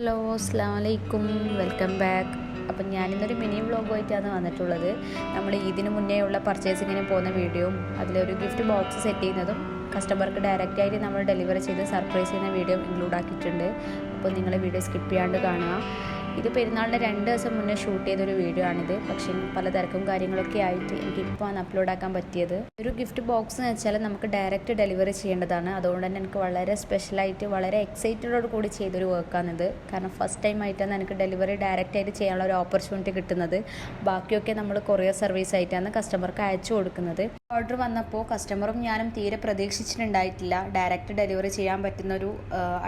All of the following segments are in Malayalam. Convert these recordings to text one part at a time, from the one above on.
ഹലോ അസ്സാം വലൈക്കും വെൽക്കം ബാക്ക്. അപ്പം ഞാനിന്നൊരു മിനി വ്ളോഗുമായിട്ടാണ് വന്നിട്ടുള്ളത്. നമ്മൾ ഇതിന് മുന്നേ ഉള്ള പർച്ചേസിങ്ങിന് പോകുന്ന വീഡിയോയും അതിലൊരു ഗിഫ്റ്റ് ബോക്സ് സെറ്റ് ചെയ്യുന്നതും കസ്റ്റമർക്ക് ഡയറക്റ്റ് ആയിട്ട് നമ്മൾ ഡെലിവറി ചെയ്ത് സർപ്രൈസ് ചെയ്യുന്ന വീഡിയോ ഇൻക്ലൂഡ് ആക്കിയിട്ടുണ്ട്. അപ്പോൾ നിങ്ങളെ വീഡിയോ സ്കിപ്പ് ചെയ്യാണ്ട് കാണുക. ഇത് പെരുന്നാളിന്റെ രണ്ട് ദിവസം മുന്നേ ഷൂട്ട് ചെയ്തൊരു വീഡിയോ ആണിത്. പക്ഷേ പല തിരക്കും കാര്യങ്ങളൊക്കെ ആയിട്ട് എനിക്ക് ഇപ്പോൾ ആണ് അപ്ലോഡ് ആക്കാൻ പറ്റിയത്. ഒരു ഗിഫ്റ്റ് ബോക്സ് എന്ന് വെച്ചാൽ നമുക്ക് ഡയറക്റ്റ് ഡെലിവറി ചെയ്യേണ്ടതാണ്. അതുകൊണ്ട് തന്നെ എനിക്ക് വളരെ സ്പെഷ്യലായിട്ട് വളരെ എക്സൈറ്റഡോട് കൂടി ചെയ്തൊരു വർക്കാണിത് കാരണം ഫസ്റ്റ് ടൈം ആയിട്ടാണ് എനിക്ക് ഡെലിവറി ഡയറക്റ്റ് ആയിട്ട് ചെയ്യാനുള്ള ഒരു ഓപ്പർച്യൂണിറ്റി കിട്ടുന്നത്. ബാക്കിയൊക്കെ നമ്മൾ കൊറിയർ സർവീസ് ആയിട്ടാണ് കസ്റ്റമർക്ക് അയച്ചു കൊടുക്കുന്നത്. ഓർഡർ വന്നപ്പോൾ കസ്റ്റമറും ഞാനും തീരെ പ്രതീക്ഷിച്ചിട്ടുണ്ടായിട്ടില്ല. ഡയറക്റ്റ് ഡെലിവറി ചെയ്യാൻ പറ്റുന്ന ഒരു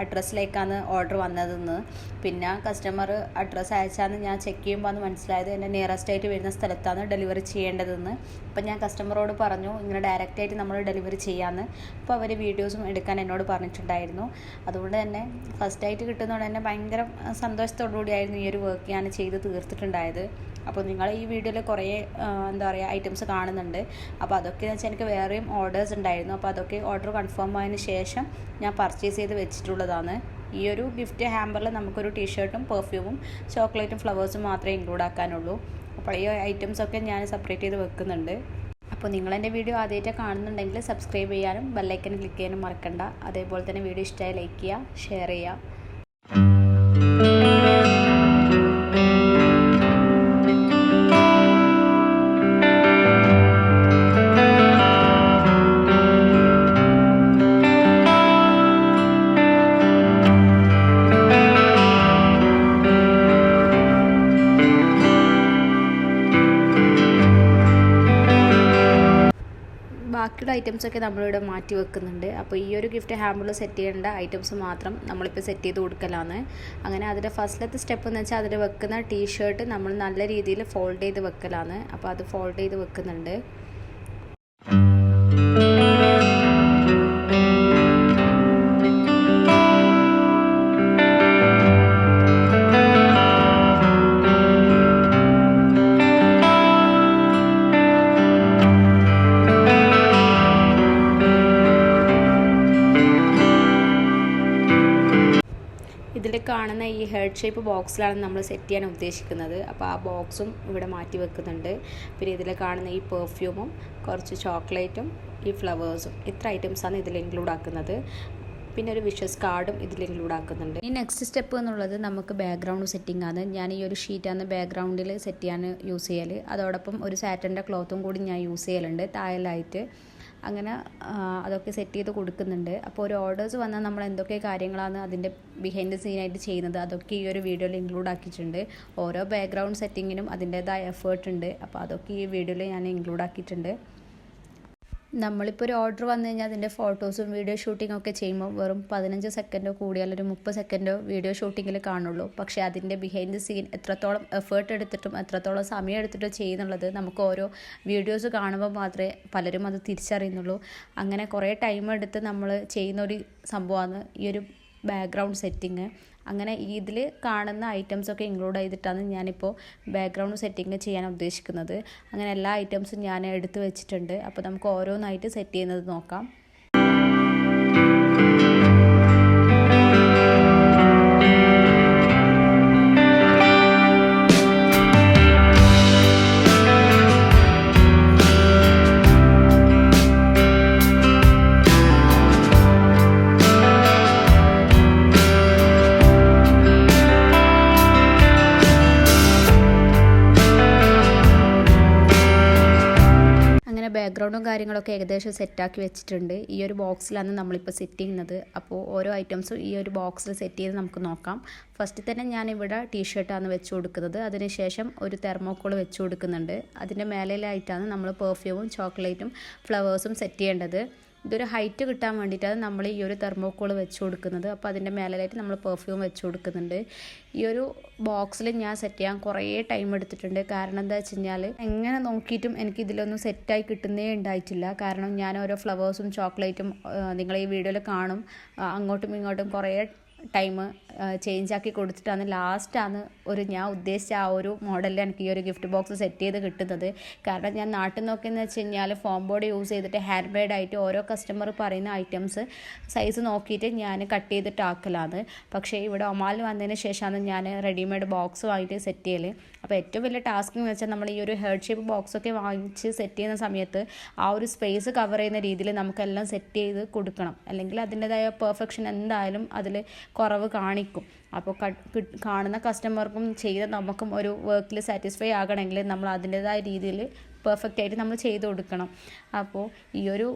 അഡ്രസ്സിലേക്കാണ് ഓർഡർ വന്നതെന്ന്. പിന്നെ കസ്റ്റമർ അഡ്രസ്സ് അയച്ചാന്ന് ഞാൻ ചെക്ക് ചെയ്യുമ്പോൾ അന്ന് മനസ്സിലായത് എന്റെ നിയറസ്റ്റ് ആയിട്ട് വരുന്ന സ്ഥലത്താണ് ഡെലിവറി ചെയ്യേണ്ടതെന്ന്. അപ്പം ഞാൻ കസ്റ്റമറോട് പറഞ്ഞു ഇങ്ങനെ ഡയറക്റ്റ് ആയിട്ട് നമ്മൾ ഡെലിവറി ചെയ്യാമെന്ന് അപ്പോൾ അവർ വീഡിയോസും എടുക്കാൻ എന്നോട് പറഞ്ഞിട്ടുണ്ടായിരുന്നു. അതുകൊണ്ട് തന്നെ ഫസ്റ്റ് ആയിട്ട് കിട്ടുന്നതുകൊണ്ട് തന്നെ ഭയങ്കര സന്തോഷത്തോടു കൂടിയായിരുന്നു ഈ ഒരു വർക്ക് ഞാൻ ചെയ്ത് തീർത്തിട്ടുണ്ടായത്. അപ്പോൾ നിങ്ങൾ ഈ വീഡിയോയിൽ കുറേ എന്താ പറയുക ഐറ്റംസ് കാണുന്നുണ്ട്. അപ്പോൾ അതൊക്കെ എന്ന് വെച്ചാൽ എനിക്ക് വേറെയും ഓർഡേഴ്സ് ഉണ്ടായിരുന്നു. അപ്പോൾ അതൊക്കെ ഓർഡർ കൺഫേം ആയതിനു ശേഷം ഞാൻ പർച്ചേസ് ചെയ്ത് വെച്ചിട്ടുള്ളതാണ്. ഈ ഒരു ഗിഫ്റ്റ് ഹാമ്പറിൽ നമുക്കൊരു ടീഷർട്ടും പെർഫ്യൂമും ചോക്ലേറ്റും ഫ്ലവേഴ്സും മാത്രമേ ഇൻക്ലൂഡ് ആക്കാനുള്ളൂ. അപ്പോൾ ഈ ഐറ്റംസ് ഒക്കെ ഞാൻ സെപ്പറേറ്റ് ചെയ്ത് വെക്കുന്നുണ്ട്. അപ്പോൾ നിങ്ങൾ എന്റെ വീഡിയോ ആദ്യമായിട്ട് കാണുന്നുണ്ടെങ്കിൽ സബ്സ്ക്രൈബ് ചെയ്യാനും ബെല്ലൈക്കൻ ക്ലിക്ക് ചെയ്യാനും മറക്കണ്ട. അതേപോലെ തന്നെ വീഡിയോ ഇഷ്ടമായി ലൈക്ക് ചെയ്യുക ഷെയർ ചെയ്യുക. ബാക്കിയുള്ള ഐറ്റംസൊക്കെ നമ്മളിവിടെ മാറ്റി വെക്കുന്നുണ്ട്. അപ്പോൾ ഈ ഒരു ഗിഫ്റ്റ് ഹാമ്പിൾ സെറ്റ് ചെയ്യേണ്ട ഐറ്റംസ് മാത്രം നമ്മളിപ്പോൾ സെറ്റ് ചെയ്ത് കൊടുക്കലാണ്. അങ്ങനെ അതിന്റെ ഫസ്റ്റിലത്തെ സ്റ്റെപ്പ് എന്ന് വെച്ചാൽ അതിൽ വെക്കുന്ന ടീഷർട്ട് നമ്മൾ നല്ല രീതിയിൽ ഫോൾഡ് ചെയ്ത് വെക്കലാണ്. അപ്പോൾ അത് ഫോൾഡ് ചെയ്ത് വെക്കുന്നുണ്ട്. ഹെഡ് ഷേപ്പ് ബോക്സിലാണ് നമ്മൾ സെറ്റ് ചെയ്യാൻ ഉദ്ദേശിക്കുന്നത്. അപ്പോൾ ആ ബോക്സും ഇവിടെ മാറ്റി വെക്കുന്നുണ്ട്. പിന്നെ ഇതിൽ കാണുന്ന ഈ പെർഫ്യൂമും കുറച്ച് ചോക്ലേറ്റും ഈ ഫ്ലവേഴ്സും ഇത്ര ഐറ്റംസാണ് ഇതിൽ ഇൻക്ലൂഡ് ആക്കുന്നത്. പിന്നെ ഒരു വിഷസ് കാർഡും ഇതിൽ ഇൻക്ലൂഡ് ആക്കുന്നുണ്ട്. ഈ നെക്സ്റ്റ് സ്റ്റെപ്പ് എന്നുള്ളത് നമുക്ക് ബാക്ക്ഗ്രൗണ്ട് സെറ്റിംഗ് ആണ്. ഞാൻ ഈ ഒരു ഷീറ്റാണ് ബാക്ക്ഗ്രൗണ്ടിൽ സെറ്റ് ചെയ്യാൻ യൂസ് ചെയ്യൽ അതോടൊപ്പം ഒരു സാറ്റന്റെ ക്ലോത്തും കൂടി ഞാൻ യൂസ് ചെയ്യലുണ്ട്. തായലായിട്ട് അങ്ങനെ അതൊക്കെ സെറ്റ് ചെയ്ത് കൊടുക്കുന്നുണ്ട്. അപ്പോൾ ഒരു ഓർഡേഴ്സ് വന്നാൽ നമ്മൾ എന്തൊക്കെ കാര്യങ്ങളാണ് അതിന്റെ ബിഹൈൻഡ് സീനായിട്ട് ചെയ്യുന്നത് അതൊക്കെ ഈ ഒരു വീഡിയോയിൽ ഇൻക്ലൂഡ് ആക്കിയിട്ടുണ്ട്. ഓരോ ബാക്ക്ഗ്രൗണ്ട് സെറ്റിങ്ങിനും അതിന്റേതായ എഫേർട്ട് ഉണ്ട്. അപ്പോൾ അതൊക്കെ ഈ വീഡിയോയിൽ ഞാൻ ഇൻക്ലൂഡ് ആക്കിയിട്ടുണ്ട്. നമ്മളിപ്പോൾ ഒരു ഓർഡർ വന്നു കഴിഞ്ഞാൽ അതിന്റെ ഫോട്ടോസും വീഡിയോ ഷൂട്ടിംഗ് ഒക്കെ ചെയ്യുമ്പോൾ വെറും പതിനഞ്ച് സെക്കൻഡോ കൂടിയാൽ ഒരു മുപ്പത് സെക്കൻഡോ വീഡിയോ ഷൂട്ടിങ്ങിൽ കാണുള്ളൂ. പക്ഷേ അതിന്റെ ബിഹൈൻഡ് ദി സീൻ എത്രത്തോളം എഫേർട്ട് എടുത്തിട്ടും എത്രത്തോളം സമയം എടുത്തിട്ടും ചെയ്യുന്നുള്ളത് നമുക്ക് ഓരോ വീഡിയോസ് കാണുമ്പോൾ മാത്രമേ പലരും അത് തിരിച്ചറിയുന്നുള്ളൂ. അങ്ങനെ കുറേ ടൈം എടുത്ത് നമ്മൾ ചെയ്യുന്ന ഒരു സംഭവമാണ് ഈ ഒരു ബാക്ക്ഗ്രൗണ്ട് സെറ്റിങ് അങ്ങനെ ഇതിൽ കാണുന്ന ഐറ്റംസൊക്കെ ഇൻക്ലൂഡ് ചെയ്തിട്ടാണ് ഞാനിപ്പോൾ ബാക്ക്ഗ്രൗണ്ട് സെറ്റിങ് ചെയ്യാൻ ഉദ്ദേശിക്കുന്നത്. അങ്ങനെ എല്ലാ ഐറ്റംസും ഞാൻ എടുത്തു വെച്ചിട്ടുണ്ട്. അപ്പോൾ നമുക്ക് ഓരോന്നായിട്ട് സെറ്റ് ചെയ്യുന്നത് നോക്കാം. ബാക്ക്ഗ്രൗണ്ടും കാര്യങ്ങളൊക്കെ ഏകദേശം സെറ്റാക്കി വെച്ചിട്ടുണ്ട്. ഈ ഒരു ബോക്സിലാണ് നമ്മളിപ്പോൾ സെറ്റ് ചെയ്യുന്നത്. അപ്പോൾ ഓരോ ഐറ്റംസും ഈ ഒരു ബോക്സിൽ സെറ്റ് ചെയ്ത് നമുക്ക് നോക്കാം. ഫസ്റ്റ് തന്നെ ഞാനിവിടെ ടീഷർട്ടാണ് വെച്ച് കൊടുക്കുന്നത്. അതിനുശേഷം ഒരു തെർമോക്കോൾ വെച്ച് കൊടുക്കുന്നുണ്ട്. അതിന്റെ മേലയിലായിട്ടാണ് നമ്മൾ പെർഫ്യൂമും ചോക്ലേറ്റും ഫ്ലവേഴ്സും സെറ്റ് ചെയ്യേണ്ടത്. ഇതൊരു ഹൈറ്റ് കിട്ടാൻ വേണ്ടിയിട്ടാണ് നമ്മൾ ഈ ഒരു തെർമോക്കോൾ വെച്ച് കൊടുക്കുന്നത്. അപ്പോൾ അതിന്റെ മേലായിട്ട് നമ്മൾ പെർഫ്യൂം വെച്ച് കൊടുക്കുന്നുണ്ട്. ഈ ഒരു ബോക്സിൽ ഞാൻ സെറ്റ് ചെയ്യാൻ കുറേ ടൈം എടുത്തിട്ടുണ്ട്. കാരണം എന്താ വെച്ച് കഴിഞ്ഞാൽ എങ്ങനെ നോക്കിയിട്ടും എനിക്ക് ഇതിലൊന്നും സെറ്റായി കിട്ടുന്നേ ഉണ്ടായിട്ടില്ല. കാരണം ഞാൻ ഓരോ ഫ്ലവേഴ്സും ചോക്ലേറ്റും നിങ്ങൾ ഈ വീഡിയോയിൽ കാണും. അങ്ങോട്ടും ഇങ്ങോട്ടും കുറേ ടൈം ചേഞ്ച് ആക്കി കൊടുത്തിട്ടാണ് ലാസ്റ്റാണ് ഒരു ഞാൻ ഉദ്ദേശിച്ച ആ ഒരു മോഡലിൽ എനിക്ക് ഈ ഒരു ഗിഫ്റ്റ് ബോക്സ് സെറ്റ് ചെയ്ത് കിട്ടുന്നത്. കാരണം ഞാൻ നാട്ടിൽ നോക്കിയെന്ന് വെച്ച് കഴിഞ്ഞാൽ ഫോം ബോർഡ് യൂസ് ചെയ്തിട്ട് ഹാൻഡ് മെയ്ഡ് ആയിട്ട് ഓരോ കസ്റ്റമർ പറയുന്ന ഐറ്റംസ് സൈസ് നോക്കിയിട്ട് ഞാൻ കട്ട് ചെയ്തിട്ട് ആക്കലാണ്. പക്ഷേ ഇവിടെ ഒമാലിൽ വന്നതിന് ശേഷമാണ് ഞാൻ റെഡിമെയ്ഡ് ബോക്സ് വാങ്ങിയിട്ട് സെറ്റ് ചെയ്യൽ അപ്പോൾ ഏറ്റവും വലിയ ടാസ്ക് എന്ന് വെച്ചാൽ നമ്മൾ ഈ ഒരു ഹെഡ് ഷേപ്പ് ബോക്സൊക്കെ വാങ്ങിച്ച് സെറ്റ് ചെയ്യുന്ന സമയത്ത് ആ ഒരു സ്പേസ് കവർ ചെയ്യുന്ന രീതിയിൽ നമുക്കെല്ലാം സെറ്റ് ചെയ്ത് കൊടുക്കണം. അല്ലെങ്കിൽ അതിന്റെതായ പെർഫെക്ഷൻ എന്തായാലും അതിൽ കുറവ് കാണിക്കും. അപ്പോൾ കാണുന്ന കസ്റ്റമർക്കും ചെയ്ത നമുക്കും ഒരു വർക്കിൽ സാറ്റിസ്ഫൈ ആകണമെങ്കിൽ നമ്മൾ അതിന്റെതായ രീതിയിൽ പെർഫെക്റ്റ് ആയിട്ട് നമ്മൾ ചെയ്ത് കൊടുക്കണം. അപ്പോൾ ഈ ഒരു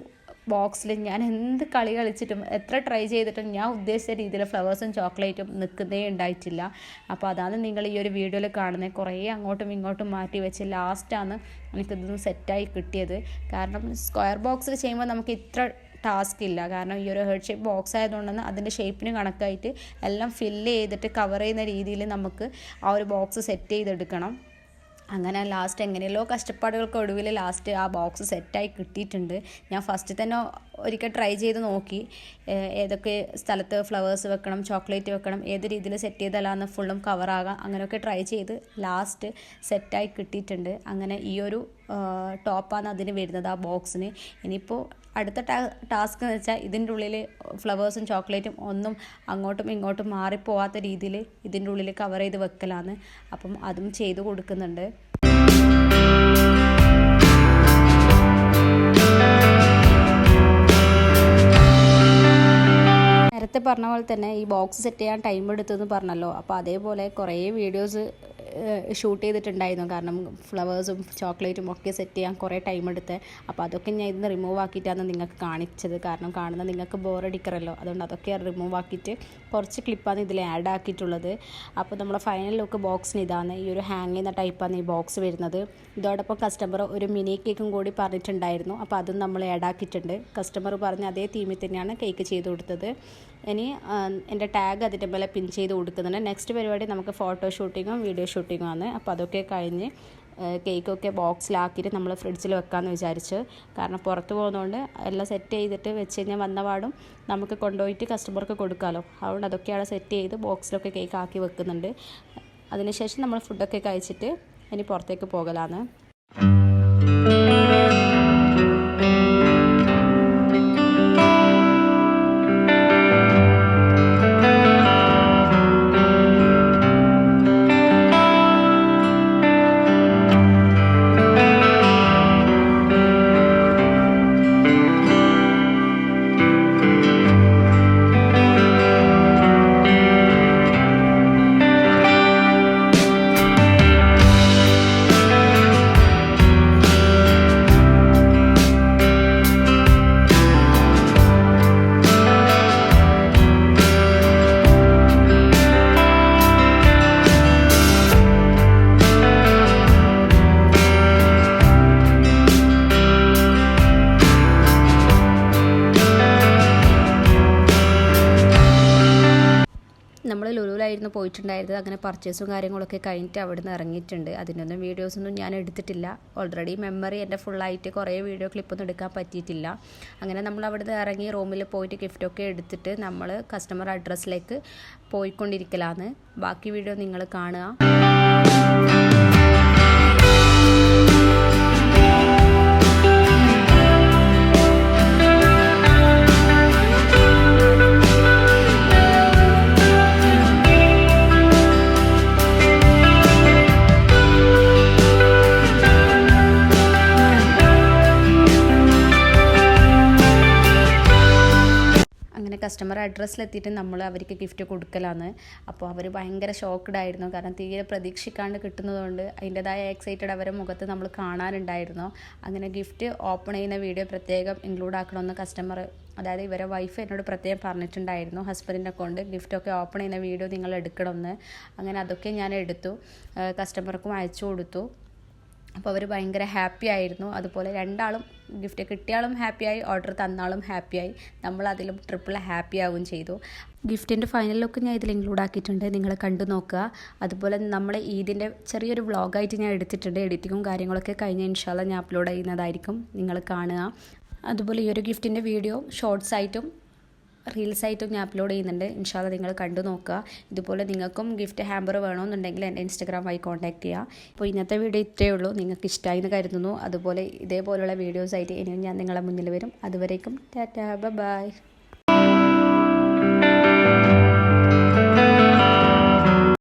ബോക്സിൽ ഞാൻ എന്ത് കളി കളിച്ചിട്ടും എത്ര ട്രൈ ചെയ്തിട്ടും ഞാൻ ഉദ്ദേശിച്ച രീതിയിൽ ഫ്ലവേഴ്സും ചോക്ലേറ്റും നിൽക്കുന്നേ ഉണ്ടായിട്ടില്ല. അപ്പോൾ അതാണ് നിങ്ങൾ ഈ ഒരു വീഡിയോയിൽ കാണുന്നത്. കുറേ അങ്ങോട്ടും ഇങ്ങോട്ടും മാറ്റി വെച്ച് ലാസ്റ്റാണ് എനിക്കിതൊന്ന് സെറ്റായി കിട്ടിയത്. കാരണം സ്ക്വയർ ബോക്സിൽ ചെയ്യുമ്പോൾ നമുക്ക് ഇത്ര ടാസ്ക് ഇല്ല. കാരണം ഈ ഒരു ഹെഡ് ഷേപ്പ് ബോക്സ് ആയതുകൊണ്ടെന്ന് അതിന്റെ ഷേപ്പിന് കണക്കായിട്ട് എല്ലാം ഫില്ല് ചെയ്തിട്ട് കവർ ചെയ്യുന്ന രീതിയിൽ നമുക്ക് ആ ഒരു ബോക്സ് സെറ്റ് ചെയ്തെടുക്കണം. അങ്ങനെ ലാസ്റ്റ് എങ്ങനെയല്ലോ കഷ്ടപ്പാടുകൾക്ക് ഒടുവിൽ ലാസ്റ്റ് ആ ബോക്സ് സെറ്റായി കിട്ടിയിട്ടുണ്ട്. ഞാൻ ഫസ്റ്റ് തന്നെ ഒരിക്കൽ ട്രൈ ചെയ്ത് നോക്കി. ഏതൊക്കെ സ്ഥലത്ത് ഫ്ലവേഴ്സ് വെക്കണം ചോക്ലേറ്റ് വെക്കണം ഏത് രീതിയിൽ സെറ്റ് ചെയ്താലാന്ന് ഫുള്ളും കവറാകാം അങ്ങനെയൊക്കെ ട്രൈ ചെയ്ത് ലാസ്റ്റ് സെറ്റായി കിട്ടിയിട്ടുണ്ട്. അങ്ങനെ ഈ ഒരു ടോപ്പാണ് അതിന് വരുന്നത് ആ ബോക്സിന് ഇനിയിപ്പോൾ അടുത്ത ടാസ്ക് എന്ന് വെച്ചാൽ ഇതിന്റെ ഉള്ളിൽ ഫ്ലവേഴ്സും ചോക്ലേറ്റും ഒന്നും അങ്ങോട്ടും ഇങ്ങോട്ടും മാറിപ്പോവാത്ത രീതിയിൽ ഇതിന്റെ ഉള്ളിൽ കവർ ചെയ്ത് വെക്കലാണ് അപ്പം അതും ചെയ്തു കൊടുക്കുന്നുണ്ട്. നേരത്തെ പറഞ്ഞ പോലെ തന്നെ ഈ ബോക്സ് സെറ്റ് ചെയ്യാൻ ടൈം എടുത്തെന്ന് പറഞ്ഞല്ലോ. അപ്പോൾ അതേപോലെ കുറേ വീഡിയോസ് ഷൂട്ട് ചെയ്തിട്ടുണ്ടായിരുന്നു. കാരണം ഫ്ലവേഴ്സും ചോക്ലേറ്റും ഒക്കെ സെറ്റ് ചെയ്യാൻ കുറേ ടൈം എടുത്ത്. അപ്പോൾ അതൊക്കെ ഞാൻ ഇന്ന് റിമൂവ് ആക്കിയിട്ടാണ് നിങ്ങൾക്ക് കാണിച്ചത്. കാരണം കാണുന്ന നിങ്ങൾക്ക് ബോറടിക്കറല്ലോ അതുകൊണ്ട് അതൊക്കെ റിമൂവ് ആക്കിയിട്ട് കുറച്ച് ക്ലിപ്പാണ് ഇതിൽ ആഡ് ആക്കിയിട്ടുള്ളത്. അപ്പോൾ നമ്മുടെ ഫൈനൽ ലുക്ക് ബോക്സിന് ഇതാണ്. ഈ ഒരു ഹാങ് ചെയ്യുന്ന ടൈപ്പാണ് ഈ ബോക്സ് വരുന്നത്. ഇതോടൊപ്പം കസ്റ്റമർ ഒരു മിനി കേക്കും കൂടി പറഞ്ഞിട്ടുണ്ടായിരുന്നു. അപ്പോൾ അതും നമ്മൾ ആഡ് ആക്കിയിട്ടുണ്ട്. കസ്റ്റമർ പറഞ്ഞ അതേ തീമിൽ തന്നെയാണ് കേക്ക് ചെയ്ത് കൊടുത്തത്. ഇനി എന്റെ ടാഗ് അതിന്റെ മേലെ പിൻ ചെയ്ത് കൊടുക്കുന്നുണ്ട്. നെക്സ്റ്റ് പരിപാടി നമുക്ക് ഫോട്ടോ ഷൂട്ടിങ്ങും വീഡിയോ ഷൂട്ടിങ്ങും ആണ് അപ്പോൾ അതൊക്കെ കഴിഞ്ഞ് കേക്കൊക്കെ ബോക്സിലാക്കിയിട്ട് നമ്മൾ ഫ്രിഡ്ജിൽ വെക്കാമെന്ന് വിചാരിച്ച്. കാരണം പുറത്ത് പോകുന്നതുകൊണ്ട് എല്ലാം സെറ്റ് ചെയ്തിട്ട് വെച്ച് കഴിഞ്ഞാൽ വന്ന പാടും നമുക്ക് കൊണ്ടുപോയിട്ട് കസ്റ്റമർക്ക് കൊടുക്കാമല്ലോ അതുകൊണ്ട് അതൊക്കെയാണ് സെറ്റ് ചെയ്ത് ബോക്സിലൊക്കെ കേക്ക് ആക്കി വെക്കുന്നുണ്ട്. അതിനുശേഷം നമ്മൾ ഫുഡൊക്കെ കഴിച്ചിട്ട് ഇനി പുറത്തേക്ക് പോകലാണ് ലുലുവിലായിരുന്നു പോയിട്ടുണ്ടായിരുന്നത്. അങ്ങനെ പർച്ചേസും കാര്യങ്ങളൊക്കെ കഴിഞ്ഞിട്ട് അവിടെ നിന്ന് ഇറങ്ങിയിട്ടുണ്ട്. അതിനൊന്നും വീഡിയോസൊന്നും ഞാൻ എടുത്തിട്ടില്ല. ഓൾറെഡി മെമ്മറി എന്റെ ഫുള്ളായിട്ട് കുറേ വീഡിയോ ക്ലിപ്പൊന്നും എടുക്കാൻ പറ്റിയിട്ടില്ല. അങ്ങനെ നമ്മൾ അവിടെ നിന്ന് ഇറങ്ങി റൂമിൽ പോയിട്ട് ഗിഫ്റ്റൊക്കെ എടുത്തിട്ട് നമ്മൾ കസ്റ്റമർ അഡ്രസ്സിലേക്ക് പോയിക്കൊണ്ടിരിക്കലാണ് ബാക്കി വീഡിയോ നിങ്ങൾ കാണുക. കസ്റ്റമർ അഡ്രസ്സിലെത്തിയിട്ട് നമ്മൾ അവർക്ക് ഗിഫ്റ്റ് കൊടുക്കലാണ് അപ്പോൾ അവർ ഭയങ്കര ഷോക്ക്ഡ് ആയിരുന്നു. കാരണം തീരെ പ്രതീക്ഷിക്കാണ്ട് കിട്ടുന്നതുകൊണ്ട് അതിന്റെതായ എക്സൈറ്റഡ് അവരെ മുഖത്ത് നമ്മൾ കാണാനുണ്ടായിരുന്നു. അങ്ങനെ ഗിഫ്റ്റ് ഓപ്പൺ ചെയ്യുന്ന വീഡിയോ പ്രത്യേകം ഇൻക്ലൂഡ് ആക്കണമെന്ന് കസ്റ്റമർ അതായത് ഇവരെ വൈഫ് എന്നോട് പ്രത്യേകം പറഞ്ഞിട്ടുണ്ടായിരുന്നു. ഹസ്ബൻഡിന്റെ അക്കൗണ്ട് ഗിഫ്റ്റൊക്കെ ഓപ്പൺ ചെയ്യുന്ന വീഡിയോ നിങ്ങൾ എടുക്കണമെന്ന്. അങ്ങനെ അതൊക്കെ ഞാൻ എടുത്തു. കസ്റ്റമർക്കും അയച്ചു കൊടുത്തു. അപ്പോൾ അവർ ഭയങ്കര ഹാപ്പി ആയിരുന്നു. അതുപോലെ രണ്ടാളും ഗിഫ്റ്റ് കിട്ടിയാളും ഹാപ്പിയായി ഓർഡർ തന്നാളും ഹാപ്പിയായി നമ്മൾ അതിലും ട്രിപ്പിൾ ഹാപ്പി ആവുകയും ചെയ്തു. ഗിഫ്റ്റിന്റെ ഫൈനൽ ലുക്ക് ഞാൻ ഇതിൽ ഇൻക്ലൂഡ് ആക്കിയിട്ടുണ്ട്. നിങ്ങൾ കണ്ടു നോക്കുക. അതുപോലെ നമ്മൾ ഈദിന്റെ ചെറിയൊരു വ്ളോഗായിട്ട് ഞാൻ എടുത്തിട്ടുണ്ട്. എഡിറ്റിങ്ങും കാര്യങ്ങളൊക്കെ കഴിഞ്ഞ ഇൻഷാല്ല ഞാൻ അപ്ലോഡ് ചെയ്യുന്നതായിരിക്കും. നിങ്ങൾ കാണുക. അതുപോലെ ഈ ഒരു ഗിഫ്റ്റിന്റെ വീഡിയോ ഷോർട്സ് ആയിട്ടും റീൽസ് ആയിട്ടും ഞാൻ അപ്ലോഡ് ചെയ്യുന്നുണ്ട്. ഇൻഷാല്ല നിങ്ങൾ കണ്ടു നോക്കുക. ഇതുപോലെ നിങ്ങൾക്കും ഗിഫ്റ്റ് ഹാമ്പർ വേണമെന്നുണ്ടെങ്കിൽ എന്റെ ഇൻസ്റ്റാഗ്രാം വഴി കോൺടാക്ട് ചെയ്യുക അപ്പോൾ ഇന്നത്തെ വീഡിയോ ഇത്രയേ ഉള്ളൂ. നിങ്ങൾക്ക് ഇഷ്ടമായി എന്ന് കരുതുന്നു. അതുപോലെ ഇതേപോലുള്ള വീഡിയോസായിട്ട് ഇനിയും ഞാൻ നിങ്ങളെ മുന്നിൽ വരും. അതുവരേക്കും ടാറ്റാ. ബൈ